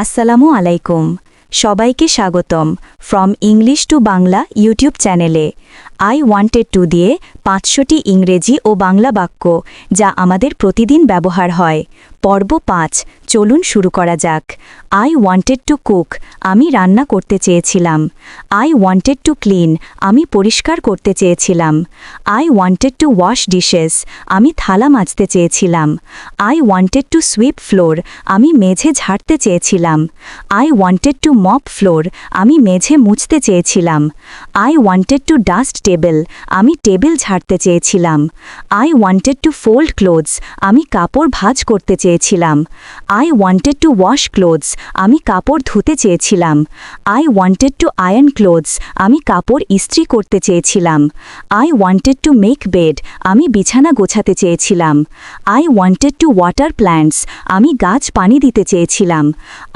আসসালামু আলাইকুম। সবাইকে স্বাগতম from English to Bangla YouTube চ্যানেলে। আই ওয়ান্টেড টু দিয়ে পাঁচশোটি ইংরেজি ও বাংলা বাক্য, যা আমাদের প্রতিদিন ব্যবহার হয়। পর্ব পাঁচ, চলুন শুরু করা যাক। আই ওয়ান্টেড টু কুক আমি রান্না করতে চেয়েছিলাম। আই ওয়ান্টেড টু ক্লিন আমি পরিষ্কার করতে চেয়েছিলাম। I wanted to wash dishes আমি থালা মাজতে চেয়েছিলাম। I wanted to sweep floor আমি মেঝে ঝাড়তে চেয়েছিলাম। I wanted to mop floor আমি মেঝে মুছতে চেয়েছিলাম। I wanted to dust table. আমি টেবিল ঝাড়তে চেয়েছিলাম। I wanted to fold clothes আমি কাপড় ভাজ করতে চেয়েছিলাম। I wanted to wash clothes আমি কাপড় ধুতে চেয়েছিলাম। I wanted to iron clothes আমি কাপড় ইস্ত্রি করতে চেয়েছিলাম। I wanted to make bed আমি বিছানা গোছাতে চেয়েছিলাম। I wanted to water plants আমি গাছ পানি দিতে চেয়েছিলাম।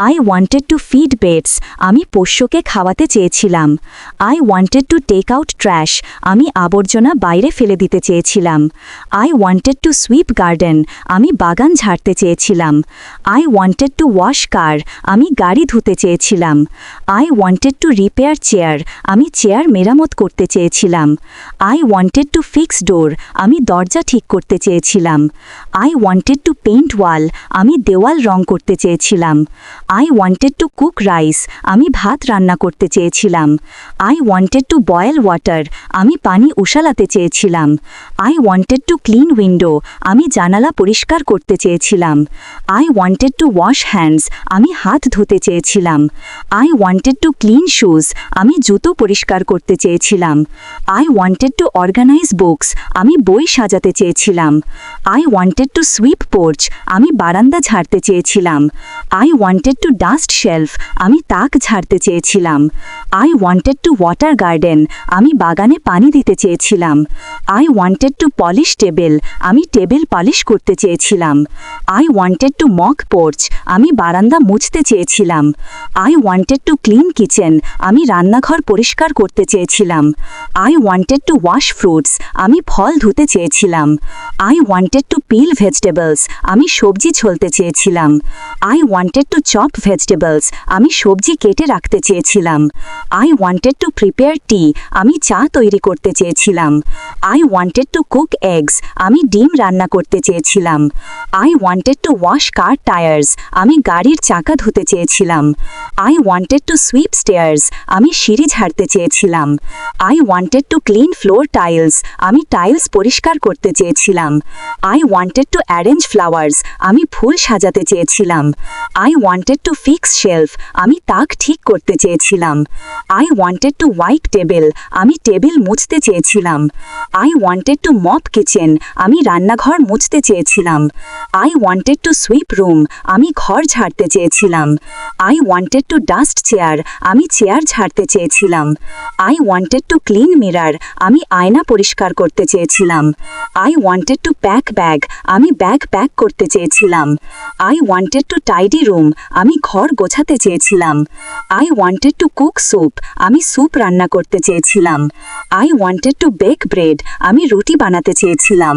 I wanted to feed beds আমি পোষ্যকে খাওয়াতে চেয়েছিলাম। I wanted to take out trash আমি আবর্জনা বাইরে ফেলে দিতে চেয়েছিলাম। I wanted to sweep garden আমি বাগান ঝাড়তে চেয়েছিলাম। I wanted to wash car আমি গাড়ি ধুতে চেয়েছিলাম। I wanted to repair chair আমি চেয়ার মেরামত করতে চেয়েছিলাম। I wanted to fix door আমি দরজা ঠিক করতে চেয়েছিলাম। I wanted to paint wall আমি দেওয়াল রং করতে চেয়েছিলাম। I wanted to cook rice আমি ভাত রান্না করতে চেয়েছিলাম। I wanted to boil water আমি পানি উশালাতে চেয়েছিলাম। I wanted to clean window আমি জানালা পরিষ্কার করতে চেয়েছিলাম। I wanted to wash hands আমি হাত ধুতে চেয়েছিলাম। I wanted to clean shoes আমি জুতো পরিষ্কার করতে চেয়েছিলাম। I wanted to organise books আমি বই সাজাতে চেয়েছিলাম। I wanted to sweep porch আমি বারান্দা ঝাড়তে চেয়েছিলাম। I wanted to dust shelf আমি তাক ঝাড়তে চেয়েছিলাম। I wanted to water garden আমি বাগানে পানি দিতে চেয়েছিলাম। I wanted to polish table আমি টেবিল পলিশ করতে চেয়েছিলাম। I wanted to mop porch আমি বারান্দা মুছতে চেয়েছিলাম। I wanted to clean kitchen আমি রান্নাঘর পরিষ্কার করতে চেয়েছিলাম। I wanted to wash fruits আমি ফল ধুতে চেয়েছিলাম। I wanted to peel vegetables আমি সবজি ছলতে চেয়েছিলাম। I wanted to chop vegetables আমি সবজি কেটে রাখতে চেয়েছিলাম। I wanted to prepare tea আমি চা তৈরি করতে চেয়েছিলাম। I wanted to cook eggs আমি ডিম রান্না করতে চেয়েছিলাম। I wanted to wash car tyres আমি গাড়ির চাকা ধুতে চেয়েছিলাম। I wanted to sweep stairs আমি সিঁড়ি ঝাড়তে চেয়েছিলাম। I wanted to clean floor tiles আমি টাইলস পরিষ্কার করতে চেয়েছিলাম। I wanted to arrange flowers আমি ফুল সাজাতে চেয়েছিলাম। I wanted to fix shelf আমি তাক ঠিক করতে চেয়েছিলাম। I wanted to wipe table আমি টেবিল মুছতে চেয়েছিলাম। I wanted to mop kitchen আমি রান্নাঘর মুছতে চেয়েছিলাম। I wanted to sweep room আমি ঘর ঝাড়তে চেয়েছিলাম। I wanted to dust chair আমি চেয়ার ঝাড়তে চেয়েছিলাম। I wanted to clean mirror আমি আয়না পরিষ্কার করতে চেয়েছিলাম। I wanted to pack bag আমি ব্যাগ প্যাক করতে চেয়েছিলাম। I wanted to tidy room আমি ঘর গোছাতে চেয়েছিলাম। I wanted to cook soup আমি স্যুপ রান্না করতে চেয়েছিলাম। I wanted to bake bread আমি রুটি বানাতে চেয়েছিলাম।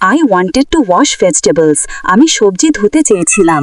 I wanted to wash vegetables আমি সবজি ধুতে চেয়েছিলাম।